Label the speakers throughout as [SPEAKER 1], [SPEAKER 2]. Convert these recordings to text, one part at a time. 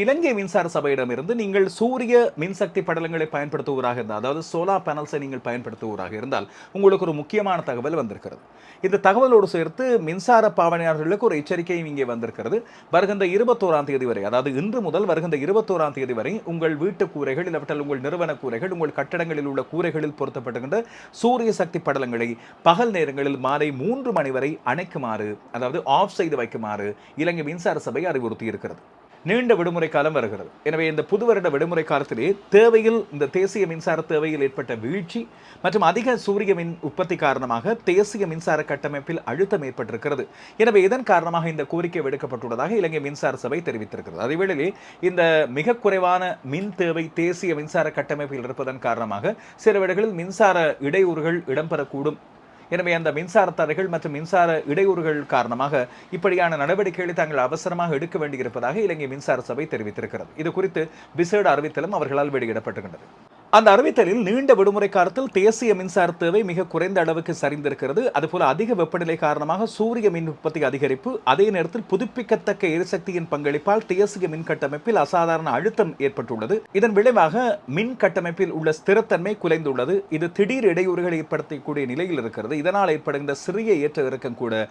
[SPEAKER 1] இலங்கை மின்சார சபையிடமிருந்து நீங்கள் சூரிய மின்சக்தி படலங்களை பயன்படுத்துவராக இருந்தால் அதாவது சோலார் பேனல்ஸை நீங்கள் பயன்படுத்துவராக இருந்தால் உங்களுக்கு ஒரு முக்கியமான தகவல் வந்திருக்கிறது. இந்த தகவலோடு சேர்த்து மின்சார பாவனையாளர்களுக்கு ஒரு எச்சரிக்கையும் இங்கே வந்திருக்கிறது. வருகின்ற இருபத்தோராம் தேதி வரை அதாவது இன்று முதல் வருகின்ற இருபத்தோராம் தேதி வரை உங்கள் வீட்டு கூரைகள் இல்லாவிட்டால் உங்கள் நிறுவன கூரைகள் உங்கள் கட்டடங்களில் உள்ள கூரைகளில் பொருத்தப்படுகின்ற சூரிய சக்தி படலங்களை பகல் நேரங்களில் மாலை மூன்று மணி வரை அணைக்குமாறு அதாவது ஆஃப் செய்து வைக்குமாறு இலங்கை மின்சார சபை அறிவுறுத்தி இருக்கிறது நீண்ட விடுமுறை காலம் வருகிறது. எனவே இந்த புது வருட விடுமுறை காலத்திலே தேவையில் இந்த தேசிய மின்சார தேவையில் ஏற்பட்ட வீழ்ச்சி மற்றும் அதிக சூரிய மின் உற்பத்தி காரணமாக தேசிய மின்சார கட்டமைப்பில் அழுத்தம் ஏற்பட்டிருக்கிறது. எனவே இதன் காரணமாக இந்த கோரிக்கை விடுக்கப்பட்டுள்ளதாக இலங்கை மின்சார சபை தெரிவித்திருக்கிறது. அதேவேளையிலே இந்த மிக குறைவான மின் தேவை தேசிய மின்சார கட்டமைப்பில் இருப்பதன் காரணமாக சில வேளைகளில் மின்சார இடையூறுகள் இடம்பெறக்கூடும் எனவே அந்த மின்சார தடைகள் மற்றும் மின்சார இடையூறுகள் காரணமாக இப்படியான நடவடிக்கைகளை தாங்கள் அவசரமாக எடுக்க வேண்டியிருப்பதாக இலங்கை மின்சார சபை தெரிவித்திருக்கிறது. இது குறித்து விசேட அறிவித்தலும் அவர்களால் வெளியிடப்பட்டுகின்றது. அந்த அறிவித்தலில் நீண்ட விடுமுறை காலத்தில் தேசிய மின்சார தேவை மிக குறைந்த அளவுக்கு சரிந்திருக்கிறது. அதுபோல அதிக வெப்பநிலை காரணமாக சூரிய மின் உற்பத்தி அதிகரிப்பு அதே நேரத்தில் புதுப்பிக்கத்தக்க எரிசக்தியின் பங்களிப்பால் தேசிய மின் கட்டமைப்பில் அசாதாரண அழுத்தம் ஏற்பட்டுள்ளது. இதன் விளைவாக மின் கட்டமைப்பில் உள்ள ஸ்திரத்தன்மை குலைந்துள்ளது. இது திடீர் இடையூறுகளை ஏற்படுத்தக்கூடிய நிலையில் இருக்கிறது. இதனால் ஏற்படுகின்ற சிறிய ஏற்ற இறக்கம் கூட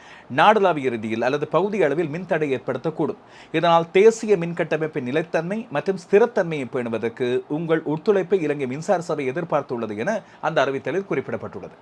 [SPEAKER 1] நாடளாவிய ரீதியில் அல்லது பகுதி அளவில் மின்தடை ஏற்படுத்தக்கூடும். இதனால் தேசிய மின் கட்டமைப்பின் நிலைத்தன்மை மற்றும் ஸ்திரத்தன்மையை பேணுவதற்கு உங்கள் ஒத்துழைப்பை இலங்கை மின்சார சபை எதிர்பார்த்துள்ளது என அந்த அறிவித்தலில் குறிப்பிடப்பட்டுள்ளது.